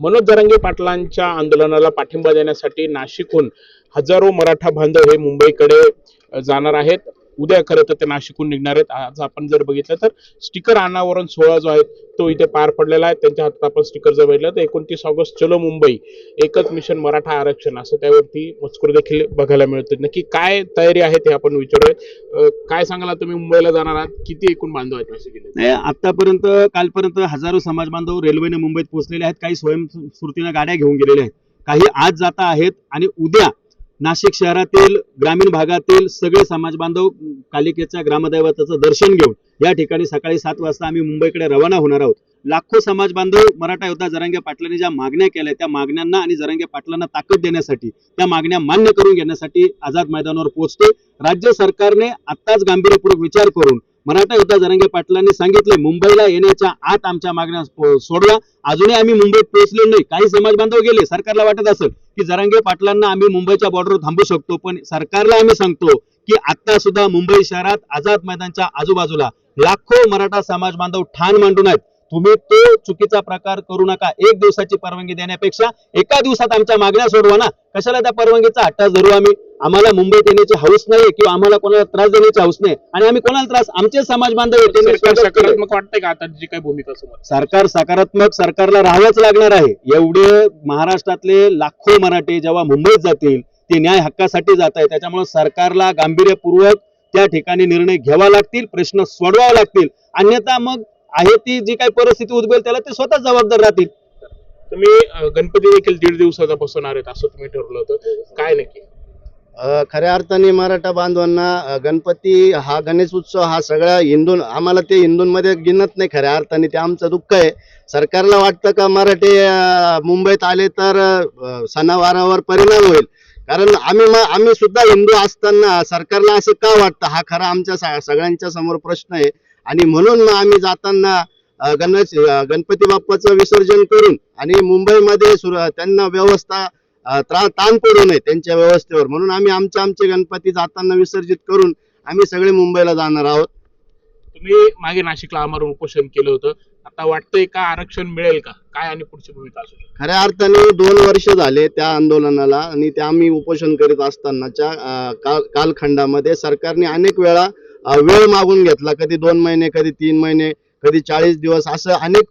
मनोज जरांगे पाटलांच्या आंदोलनाला पाठिंबा देण्यासाठी नाशिकहून हजारो मराठा बांधव हे मुंबईकडे जाणार आहेत. उद्या खरं तर ते नाशिकहून निघणार आहेत. आज आपण जर बघितलं तर स्टिकर अनावरण सोहळा जो आहे तो इथे पार पडलेला आहे. त्यांच्या हातात आपण स्टिकर जर बघितलं तर एकोणतीस ऑगस्ट चलो मुंबई एकच मिशन मराठा आरक्षण. असं त्यावरती मजकूर देखील बघायला मिळतो. नक्की काय तयारी आहे ते आपण विचारूयात. काय सांगाल तुम्ही? मुंबईला जाणार आहात. किती एकूण बांधव आहेत नाशिक आतापर्यंत कालपर्यंत हजारो समाज बांधव रेल्वेने मुंबईत पोहोचलेले आहेत. काही स्वयंस्फूर्तीने गाड्या घेऊन गेलेले आहेत. काही आज जाता आहेत आणि उद्या नाशिक शहरातील ग्रामीण भागातील सगळे समाज बांधव कालिकेच्या ग्रामदैवताचं दर्शन घेऊन या ठिकाणी सकाळी सात वाजता आम्ही मुंबईकडे रवाना होणार आहोत. लाखो समाज बांधव मराठा योद्धा जरांगे पाटलांनी ज्या मागण्या केल्या त्या मागण्यांना आणि जरांगे पाटलांना ताकद देण्यासाठी त्या मागण्या मान्य करून घेण्यासाठी आझाद मैदानावर पोहोचतोय. राज्य सरकारने आत्ताच गांभीर्यपूर्वक विचार करून मराठा योद्धा जरंगे पाटलांनी सांगितले मुंबईला येण्याच्या आत आमच्या मागण्या पो- अजूनही आम्ही मुंबईत पोहोचलो नाही. काही समाज बांधव गेले सरकारला वाटत असेल की जरांगे पाटलांना आम्ही मुंबईच्या बॉर्डरवर थांबू शकतो पण सरकारला आम्ही सांगतो की आता सुद्धा मुंबई शहरात आझाद मैदानच्या आजूबाजूला लाखो मराठा समाज बांधव ठाण मांडून आहेत. तुम्ही तो चुकीचा प्रकार करू नका. एक दिवसाची परवानगी देण्यापेक्षा एका दिवसात आमच्या मागण्या सोडवा ना. कशाला त्या परवानगीचा हट्टा धरू आम्ही? आम्हाला मुंबईत येण्याची हौस नाही किंवा आम्हाला कोणाला त्रास देण्याची हौस नाही. आणि आम्ही कोणाला त्रास आमचे समाज बांधव सरकार. सकारात्मक वाटतंय का आता जी काही भूमिका समोर? आहे? सरकार सकारात्मक सरकारला राहावंच लागणार आहे. एवढे महाराष्ट्रातले लाखो मराठे जेव्हा मुंबईत जातील ते न्याय हक्कासाठी जात आहे त्याच्यामुळे सरकारला गांभीर्यपूर्वक त्या ठिकाणी निर्णय घ्यावा लागतील प्रश्न सोडवावे लागतील. अन्यथा मग आहे ती जी काही परिस्थिती उद्भवेल त्याला ते स्वतः जबाबदार राहतील. तुम्ही गणपती देखील दीड दिवसाचा बसवणार आहेत असं तुम्ही ठरवलं होतं. काय नक्की? खऱ्या अर्थाने मराठा बांधवांना गणपती हा गणेश उत्सव हा सगळ्या हिंदू आम्हाला ते हिंदूंमध्ये गिनत नाही खऱ्या अर्थाने ते आमचं दुःख आहे. सरकारला वाटतं का मराठे मुंबईत आले तर सणावारावर परिणाम होईल? कारण आम्ही आम्ही सुद्धा हिंदू असताना सरकारला असं का वाटतं? हा खरा आमच्या सगळ्यांच्या समोर प्रश्न आहे. आणि म्हणून मग आम्ही जाताना गणेश गणपती बाप्पाचं विसर्जन करून आणि मुंबईमध्ये सुर- त्यांना व्यवस्था ताण पडू नये त्यांच्या व्यवस्थेवर. म्हणून आम्ही आमचे आमचे गणपती जाताना विसर्जित करून आम्ही सगळे मुंबईला जाणार आहोत. तुम्ही मागे नाशिकला आमरण उपोषण केलं होतं. आता वाटतंय का आरक्षण मिळेल का? काय आणि पुढची भूमिका असेल? खऱ्या अर्थाने दोन वर्ष झाले त्या आंदोलनाला आणि ते आम्ही उपोषण करीत असतानाच्या काल कालखंडामध्ये सरकारने अनेक वेळा वेळ मागून घेतला. कधी दोन महिने कधी तीन महिने कधी चाळीस दिवस असं अनेक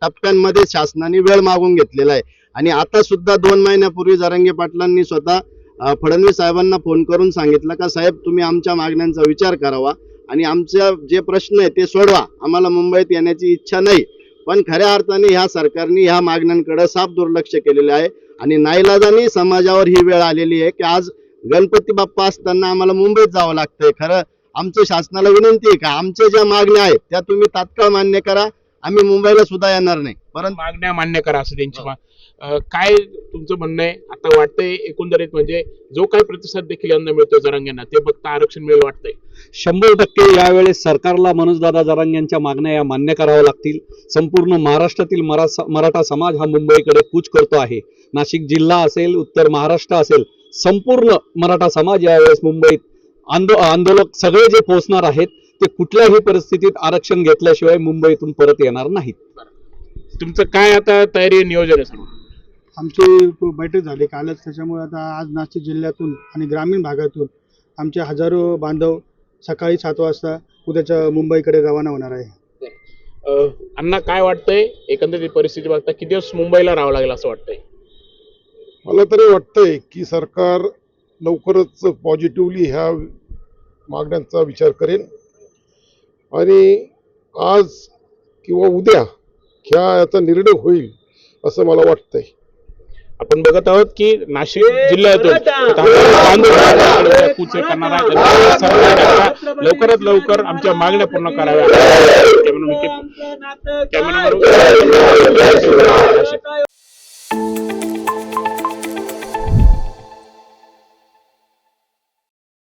टप्प्यांमध्ये शासनाने वेळ मागून घेतलेला आहे. आणि आता सुद्धा दोन महिन्यापूर्वी जारंगे पाटलांनी स्वतः फडणवीस साहेबांना फोन करून सांगितलं का साहेब तुम्ही आमच्या मागण्यांचा विचार करावा आणि आमच्या जे प्रश्न आहे ते सोडवा. आम्हाला मुंबईत येण्याची इच्छा नाही. पण खऱ्या अर्थाने ह्या सरकारने ह्या मागण्यांकडे साफ दुर्लक्ष केलेले आहे आणि नाईलाजाने समाजावर ही वेळ आलेली आहे की आज गणपती बाप्पा असताना आम्हाला मुंबईत जावं लागतंय. खरं आमचं शासनाला विनंती आहे का? आमच्या ज्या मागण्या आहेत त्या तुम्ही तात्काळ मान्य करा. आम्ही मुंबईला सुद्धा येणार नाही. परंतु मागण्या मान्य करा असं त्यांची मा- अ, काय तुमचं म्हणणं आहे? आता वाटतंय एकंदरीत म्हणजे जो काही प्रतिसाद देखील यांना मिळतो जरांग्यांना ते बघता आरक्षण मिळेल वाटतंय. शंभर टक्के यावेळेस सरकारला मनोजदादा जरांग यांच्या मागण्या या मान्य कराव्या लागतील. संपूर्ण महाराष्ट्रातील मरा- मराठा समाज हा मुंबईकडे कूच करतो आहे. नाशिक जिल्हा असेल उत्तर महाराष्ट्र असेल संपूर्ण मराठा समाज यावेळेस मुंबईत आंदो आंदोलक सगळे जे पोहोचणार आहेत ते कुठल्याही परिस्थितीत आरक्षण घेतल्याशिवाय मुंबईतून परत येणार नाहीत. तुमचं काय आता तयारी नियोजन आहे सर्व आमची बैठक झाली कालच त्याच्यामुळे आता आज नाशिक जिल्ह्यातून आणि ग्रामीण भागातून आमचे हजारो बांधव सकाळी सात वाजता उद्याच्या मुंबईकडे रवाना होणार आहे. अ, अण्णा काय वाटतंय? एकंदरीत परिस्थिती बघता किती दिवस मुंबईला राहावं लागेल असं वाटतंय? मला तरी वाटतंय की सरकार लवकरच पॉझिटिव्हली ह्या मागण्यांचा विचार करेल. आणि आज किंवा उद्या ह्या याचा निर्णय होईल असं मला वाटतंय. आपण बघत आहोत की नाशिक जिल्ह्यातून लवकरात लवकर आमच्या मागण्या पूर्ण कराव्या कॅमेरा-